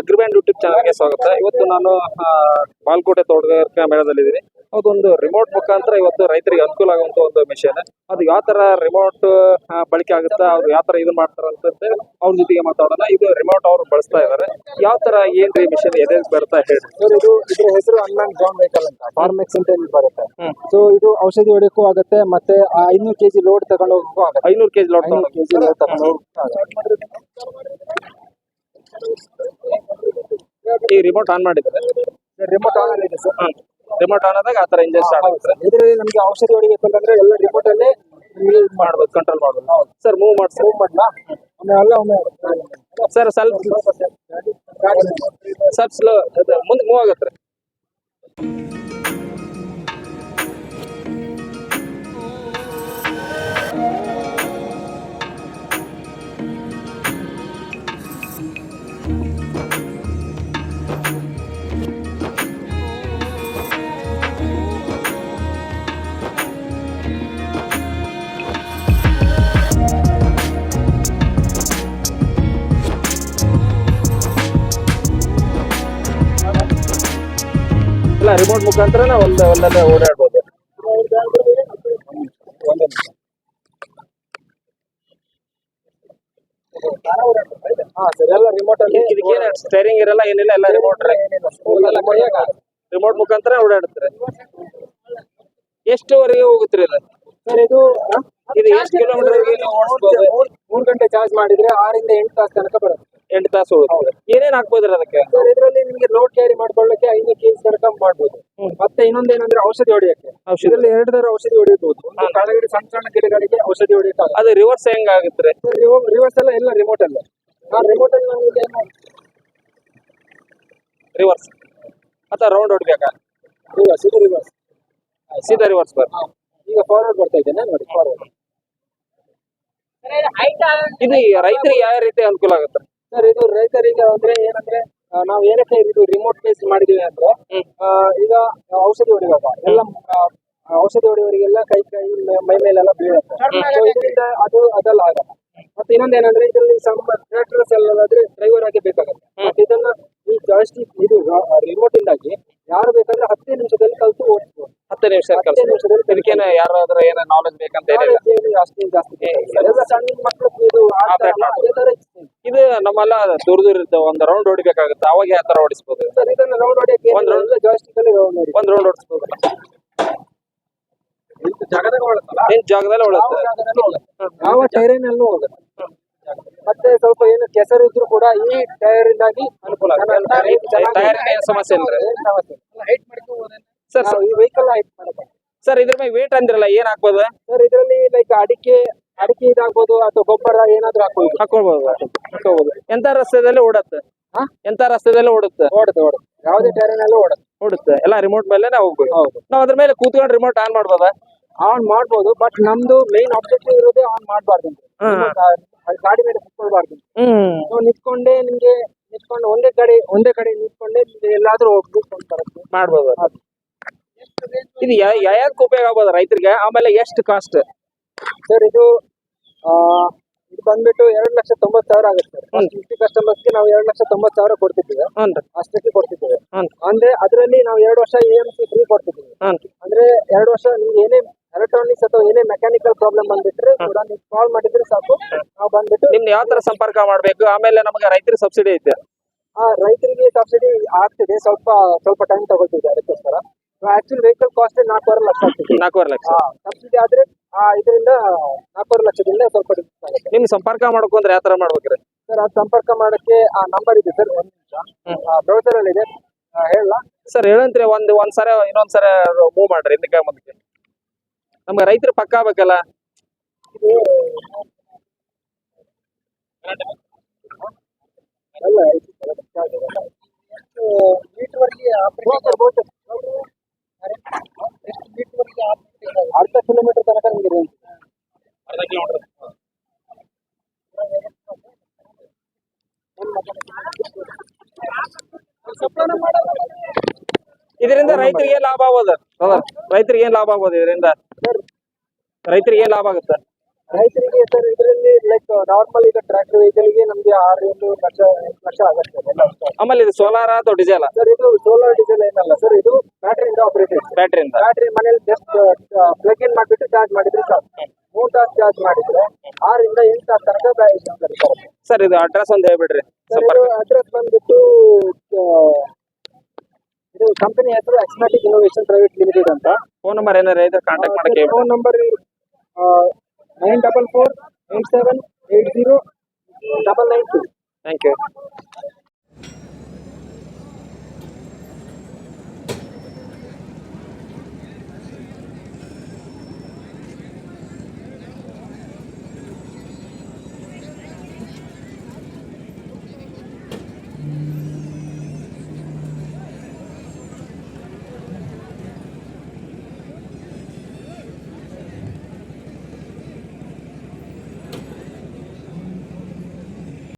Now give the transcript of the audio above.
ಅಗ್ರಿಬ್ಯಾಂಡ್ YouTube ಚಾನಲ್ಗೆ ಸ್ವಾಗತ. ಇವತ್ತು ನಾನು ಬಾಲ್ಕೋಟೆ ತೋಟಗಾರಿಕಾ ಮೇಳದಲ್ಲಿದ್ದೀನಿ. ಅದೊಂದು ರಿಮೋಟ್ ಮುಖಾಂತರ ಇವತ್ತು ರೈತರಿಗೆ ಅನುಕೂಲ ಆಗುವಂತ ಒಂದು ಮಿಷನ್ ಅದು ಯಾವ ತರ ರಿಮೋಟ್ ಬಳಕೆ ಆಗುತ್ತಾ ಅವ್ರು ಯಾವ ತರ ಇದು ಮಾಡ್ತಾರ ಅಂತ ಅವ್ರ ಜೊತೆಗೆ ಮಾತಾಡೋಣ. ಇದು ರಿಮೋಟ್ ಅವ್ರು ಬಳಸ್ತಾ ಇದಾರೆ ಯಾವ ತರ ಏನ್ರಿ ಮಿಷನ್ ಎದೆ ಬರ್ತಾ ಹೇಳಿ. ಸರ್ ಇದು ಇದ್ರ ಹೆಸರು ಅನ್ಲಾನ್ ಜಾನ್ ವೆಹಿಕಲ್ ಅಂತ ಫಾರ್ಮೆಕ್ಸ್ ಅಂತ ಹೇಳಿ ಬರುತ್ತೆ. ಸೊ ಇದು ಔಷಧಿ ಹೊಡಿಯಕ್ಕೂ ಆಗುತ್ತೆ ಮತ್ತೆ ಐನೂರು ಕೆಜಿ ಲೋಡ್ ತಗೊಂಡು ಹೋಗಕ್ಕೂ ಆಗುತ್ತೆ. ಐನೂರು ಕೆಜಿ ಲೋಡ್ ಐನೂರು ಕೆಜಿ ಲೋಡ್ ತಗೊಂಡು ಈ ರಿಮೋಟ್ ಆನ್ ಮಾಡಿದ್ರೆ ರಿಮೋಟ್ ಆನ್ ಆಗಿದೆ ಸರ್. ರಿಮೋಟ್ ಆನ್ ಆದಾಗ ಆ ಥರ ಇಂಜನ್ ಸ್ಟಾರ್ಟ್ ಆಗುತ್ತೆ. ಇದರಲ್ಲಿ ನಮ್ಗೆ ಔಷಧಿ ಹೊಡಿಬೇಕು ಅಂತಂದ್ರೆ ಎಲ್ಲ ರಿಮೋಟ್ ಅಲ್ಲೇ ಮಾಡ್ಬೋದು ಕಂಟ್ರೋಲ್ ಮಾಡ್ಬೋದು. ಸರ್ ಮೂವ್ ಮಾಡಿ ಮೂವ್ ಮಾಡ್ಲಾ? ಒಮ್ಮೆ ಅಲ್ಲ ಒಮ್ಮೆ ಸರ್ ಸ್ವಲ್ಪ ಸ್ವಲ್ಪ ಸ್ಲೋ ಮುಂದೆ ಮೂವ್ ಆಗತ್ತೆ. ಇಲ್ಲ ರಿಮೋಟ್ ಮುಖಾಂತರ ಒಂದು ಒಂದಲ್ಲೇ ಓಡಾಡ್ಬೋದು. ಹಾ ಸರ್ ಎಲ್ಲ ರಿಮೋಟ್ ಅಲ್ಲಿ ಇದಕ್ಕೇನು ಸ್ಟೇರಿಂಗ್ ಇರಲ್ಲ ಏನಿಲ್ಲ ಎಲ್ಲ ರಿಮೋಟ್ ರಿಮೋಟ್ ಮುಖಾಂತರ ಓಡಾಡುತ್ತಾರೆ. ಎಷ್ಟುವರೆಗೆ ಹೋಗುತ್ತೀರಿ ಇದು ಸರ್ ಇದು? ಇದು ಎಷ್ಟು ಕಿಲೋಮೀಟರ್ ಮೂರು ಗಂಟೆ ಚಾರ್ಜ್ ಮಾಡಿದ್ರೆ ಆರಿಂದ ಎಂಟು ತಾಸು ತನಕ ಬರುತ್ತೆ. ಎಂಟು ತಾಸು ಹೋಗುತ್ತೆ. ಏನೇನ್ ಹಾಕ್ಬೋದ್ರಿ ಅದಕ್ಕೆ? ಸರ್ ಇದರಲ್ಲಿ ನಿಮಗೆ ಲೋಡ್ ಕ್ಯಾರಿ ಮಾಡ್ಕೊಳ್ಳಕ್ಕೆ ಐದು ಕೆ ಜಿ ತನಕ ಮಾಡ್ಬೋದು. ಮತ್ತೆ ಇನ್ನೊಂದೇನಂದ್ರೆ ಔಷಧಿ ಹೊಡಿಯಕ್ಕೆ. ಔಷಧಿ. ಇದರಲ್ಲಿ ಎರಡು ತರ ಔಷಧಿ ಹೊಡಿಯಬಹುದು ಒಂದು ಕೆಳಗಡೆ ಸಣ್ಣ ಸಣ್ಣ ಗಿಡಗಳಿಗೆ ಔಷಧಿ ಹೊಡಿಯಕ್ಕಾಗಲ್ಲ. ಅದು ರಿವರ್ಸ್ ಹೆಂಗ್ ಆಗುತ್ತೆ? ರಿವರ್ಸ್ ಎಲ್ಲ ಎಲ್ಲ ರಿಮೋಟ್ ಅಲ್ಲ. ಆ ರಿಮೋಟ್ ಅಲ್ಲಿ ನಮಗೆ ಏನು? ರಿವರ್ಸ್ ಅಥವಾ ರೌಂಡ್ ಹೊಡ್ಬೇಕಾ? ರಿವರ್ಸ್ ಇದು ರಿವರ್ಸ್ ಸೀದಾ ರಿವರ್ಸ್ ಬರ್ ಈಗ ಫಾರ್ವರ್ಡ್ ಬರ್ತಾ ಇದ್ದೇನೆ ನೋಡಿ ಫಾರ್ವರ್ಡ್ ಇದು ರೈತರಿಗೆ ಯಾವ ರೀತಿ ಅನುಕೂಲ ಆಗುತ್ತೆ? ಸರ್ ಇದು ರೈತರಿಗೆ ಅಂದ್ರೆ ಏನಂದ್ರೆ ನಾವು ಏನಕ್ಕೆ ಇದು ರಿಮೋಟ್ ಬೇಸ್ ಮಾಡಿದೀವಿ ಅಂದ್ರೆ. ಈಗ ಔಷಧಿ ಹೊಡಿವಾಗ ಎಲ್ಲ ಔಷಧಿ ಹೊಡೆಯವರಿಗೆಲ್ಲ ಕೈ ಕೈ ಮೇ- ಮೇಲೆಲ್ಲ ಬೀಳುತ್ತೆ. ಇದರಿಂದ ಅದು ಅದೆಲ್ಲ ಆಗಲ್ಲ. ಮತ್ತೆ ಇನ್ನೊಂದೇನಂದ್ರೆ ಇದರಲ್ಲಿ ಸಂಬಂಧ ಟ್ರಾಕ್ಟರ್ಸ್ ಎಲ್ಲಾದ್ರೆ ಡ್ರೈವರ್ ಆಗಿ ಬೇಕಾಗುತ್ತೆ. ಮತ್ತೆ ಇದನ್ನ ಈ ಜಾಸ್ತಿ ಇದು ರಿಮೋಟ್ ಇಂದಾಗಿ ಯಾರು ಬೇಕಾದ್ರೆ ಹತ್ತೇ ನಿಮಿಷದಲ್ಲಿ ಕಲ್ತು ಓಡಿಸ್ಬೋದು. ಹತ್ತು ನಿಮಿಷ ಹತ್ತೇ ನಿಮಿಷದಲ್ಲಿ ಇದಕ್ಕೇನು ಯಾರಾದ್ರೂ ಏನೋ ನಾಲೆಜ್ ಬೇಕಂತ ಅಷ್ಟೇನು ಜಾಸ್ತಿ. ಎಲ್ಲ ಸಣ್ಣ ಮಕ್ಕಳು ಇದು ಆ. ತರ. ಇದು ನಮ್ಮೆಲ್ಲ ದೂರ ದೂರ ಇರುತ್ತೆ ಒಂದ್ ರೌಂಡ್ ಹೊಡಿಬೇಕಾಗುತ್ತೆ. ಅವಾಗ ಯಾವ ತರ ಹೊಡಿಯಕ್ಕೆ ಒಂದ್ ರೌಂಡ್ ಒಂದ್ ರೌಂಡ್ ಹೊಡುತ್ತಲ್ಲ ನಿನ್ ಜಾಗದಲ್ಲಿ ಓಡುತ್ತೆ ಯಾವ ಟೈರಿನಲ್ಲೂ ಹೋಗುತ್ತೆ ಮತ್ತೆ ಸ್ವಲ್ಪ ಏನು ಕೆಸರು ಇದ್ರು ಕೂಡ ಈ ಟೈರ್ ಇಂದಾಗಿ ಅನುಕೂಲ ಟೈರ್ ಏನ್ ಸಮಸ್ಯೆ ಇಲ್ಲ ಸರ್ ಈ ವೆಹಿಕಲ್ ಹೈಟ್ ಮಾಡುತ್ತೆ ಸರ್ ಇದ್ರ ಮೇಲೆ ವೇಟ್ ಅಂದ್ರಲ್ಲ ಏನ್ ಹಾಕ್ಬೋದು? ಸರ್ ಇದರಲ್ಲಿ ಲೈಕ್ ಅಡಿಕೆ ಅಡಿಕೆ ಇದಾಗ್ಬೋದು ಅಥವಾ ಗೊಬ್ಬರ ಏನಾದ್ರೂ ಹಾಕೋದು ಹಾಕೊಳ್ಬೋದು ಹಾಕೋಬಹುದು ಎಂತ ರಸ್ತೆದಲ್ಲಿ ಓಡತ್ತೆ. ಹಾ? ಎಂತ ರಸ್ತೆದಲ್ಲಿ ಓಡುತ್ತೆ. ಓಡುತ್ತೆ ಓಡುತ್ತೆ. ಯಾವುದೇ ಟೈರಿನಲ್ಲೂ ಓಡುತ್ತೆ. ಓಡುತ್ತೆ. ಎಲ್ಲ ರಿಮೋಟ್ ಮೇಲೆ ಹೋಗ್ಬೋದು. ಹೌದು. ನಾವ್ ಅದ್ರ ಮೇಲೆ ಕೂತ್ಕೊಂಡು ರಿಮೋಟ್ ಆನ್ ಮಾಡ್ಬೋದ? ಆನ್ ಮಾಡ್ಬೋದು ಬಟ್ ನಮ್ದು ಮೇನ್ ಆಬ್ಜೆಕ್ಟಿವ್ ಇರೋದೇ ಆನ್ ಮಾಡಬಾರ್ದು. ಗಾಡಿ ಮೇಲೆ ಕುತ್ಕೊಳ್ಬಾರ್ದು ಹ್ಮ್. ನಾವು ನಿಂತ್ಕೊಂಡೇ ನಿಮ್ಗೆ ನಿಂತ್ಕೊಂಡು ಒಂದೇ ಕಡೆ ಒಂದೇ ಕಡೆ ನಿಂತ್ಕೊಂಡೇ ನಿಮ್ಗೆ ಎಲ್ಲಾದ್ರೂ ಬರುತ್ತೆ. ಮಾಡ್ಬೋದು. ಹೌದು. ಇದು ಯಾಕೆ ಉಪಯೋಗ ಆಗ್ಬೋದು ರೈತರಿಗೆ? ಆಮೇಲೆ ಎಷ್ಟು ಕಾಸ್ಟ್ ಸರ್ ಇದು ಇದು ಬಂದ್ಬಿಟ್ಟು ಎರಡು ಲಕ್ಷ ತೊಂಬತ್ತು ಸಾವಿರ ಆಗುತ್ತೆ. ಫಿಫ್ಟಿ ಕಸ್ಟಮರ್ಸ್ ಫಿಫ್ಟಿ ಕಸ್ಟಮರ್ಸ್ಗೆ ನಾವು ಎರಡು ಲಕ್ಷ ತೊಂಬತ್ತು ಸಾವಿರ ಕೊಡ್ತಿದ್ದೀವಿ. ಅಷ್ಟಕ್ಕೆ ಕೊಡ್ತಿದ್ದೀವಿ. ಅಂದ್ರೆ ಅದರಲ್ಲಿ ನಾವು ಎರಡು ವರ್ಷ ಎ ಎಂ ಸಿ ಫ್ರೀ ಕೊಡ್ತಿದ್ದೀವಿ. ಅಂದ್ರೆ ಎರಡು ವರ್ಷ ನಿಮ್ಗೆ ಏನೇ ಎಲೆಕ್ಟ್ರಾನಿಕ್ಸ್ ಅಥವಾ ಏನೇ ಮೆಕ್ಯಾನಿಕಲ್ ಪ್ರಾಬ್ಲಮ್ ಬಂದ್ಬಿಟ್ರೆ ಕೂಡ ನೀವು ಕಾಲ್ ಮಾಡಿದ್ರೆ ಸಾಕು. ನಾವು ಬಂದ್ಬಿಟ್ಟು ನಿಮ್ಗೆ ಯಾವ ತರ ಸಂಪರ್ಕ ಮಾಡ್ಬೇಕು? ಆಮೇಲೆ ನಮಗೆ ರೈತರಿಗೆ ಸಬ್ಸಿಡಿ ಐತೆ. ಆ ರೈತರಿಗೆ ಸಬ್ಸಿಡಿ ಆಗ್ತಿದೆ. ಸ್ವಲ್ಪ ಸ್ವಲ್ಪ ಟೈಮ್ ತಗೊಳ್ತಿದೆ ಅದಕ್ಕೋಸ್ಕರ. ಆಕ್ಚುಲಿ ವೆಹಿಕಲ್ ಕಾಸ್ಟ್ ನಾಲ್ಕೂವರೆ ಲಕ್ಷ ಆಗ್ತಿದೆ. ನಾಲ್ಕೂವರೆ ಲಕ್ಷ. ಸಬ್ಸಿಡಿ ಆದ್ರೆ ಆ ಇದರಿಂದ ನಾಲ್ಕೂವರೆ ಲಕ್ಷದಿಂದ ಸ್ವಲ್ಪ ಡಿಸ್ಕೌಂಟ್ ಆಗುತ್ತೆ. ನಿಮ್ ಸಂಪರ್ಕ ಮಾಡ್ಕೊಂಡ್ರೆ ಯಾವ ತರ ಮಾಡ್ಬೇಕ್ರಿ? ಸರ್ ಅದು ಸಂಪರ್ಕ ಮಾಡಕ್ಕೆ ಆ ನಂಬರ್ ಇದೆ ಸರ್ ಒಂದು ನಿಮಿಷ. ಬ್ರೌಸರ್ ಅಲ್ಲಿ ಇದೆ. ಹೇಳ ಸರ್ ಹೇಳಂತ್ರಿ ಒಂದ್ ಒಂದ್ ಸರ ಇನ್ನೊಂದ್ ಸರ ಮೂವ್ ಮಾಡ್ರಿ ಹಿಂದಕ್ಕೆ ಮುಂದಕ್ಕೆ ನಮ್ಗೆ ರೈತರು ಪಕ್ಕ ಆಗ್ಬೇಕಲ್ಲ ಅಲ್ಲ ಮೀಟರ್ವರೆಗೆ ಅರ್ಧ ಕಿಲೋಮೀಟರ್ ಇದರಿಂದ ರೈತರಿಗೆ ಲಾಭ ಆಗೋದು ರೈತರಿಗೆ ಏನ್ ಲಾಭ ಆಗ್ಬೋದು ಇದರಿಂದ? ರೈತರಿಗೆ ಏನ್ ಲಾಭ ಆಗುತ್ತೆ? ರೈತರಿಗೆ ಸರ್ ಇದರಲ್ಲಿ ಲೈಕ್ ನಾರ್ಮಲ್ ಈಗ ಟ್ರ್ಯಾಕ್ಟರ್ ವೆಹಿಕಲ್ಗೆ ನಮ್ಗೆ ಆರು ಏಳು ಲಕ್ಷ ಎಂಟು ಲಕ್ಷ ಆಗುತ್ತೆ ಆಮೇಲೆ ಇದು ಸೋಲಾರ್ ಅಥವಾ ಡೀಸೆಲ್ ಸರ್ ಇದು ಸೋಲಾರ್ ಡೀಸೆಲ್ ಏನಲ್ಲ ಸರ್ ಇದು ಆಪರೇಟೆಡ್ ಬ್ಯಾಟ್ರಿಯಿಂದ ಬ್ಯಾಟರಿ ಮನೇಲಿ ಜಸ್ಟ್ ಪ್ಲಗ್ ಇನ್ ಮಾಡಿಬಿಟ್ಟು ಚಾರ್ಜ್ ಮಾಡಿದ್ರೆ ಸಾಕು. ಮೂರು ತಾಸು ಚಾರ್ಜ್ ಮಾಡಿದ್ರೆ ಆರಿಂದ ಎಂಟು ತಾಸು ತನಕ ಬ್ಯಾಟರಿ ಸರ್ ಇದು ಅಡ್ರೆಸ್ ಒಂದು ಹೇಳ್ಬಿಡ್ರಿ. ಅಡ್ರೆಸ್ ಬಂದ್ಬಿಟ್ಟು ಇದು ಕಂಪನಿ ಹೆಸರು ಎಕ್ಸ್ಮ್ಯಾಟಿಕ್ ಇನೋವೇಷನ್ ಪ್ರೈವೇಟ್ ಲಿಮಿಟೆಡ್ ಅಂತ. ಫೋನ್ ನಂಬರ್ ಏನಾರ ಇದ್ರೆ ಕಾಂಟ್ಯಾಕ್ಟ್ ಮಾಡಕ್ಕೆ phone number nine double four eight seven eight zero double nine two thank you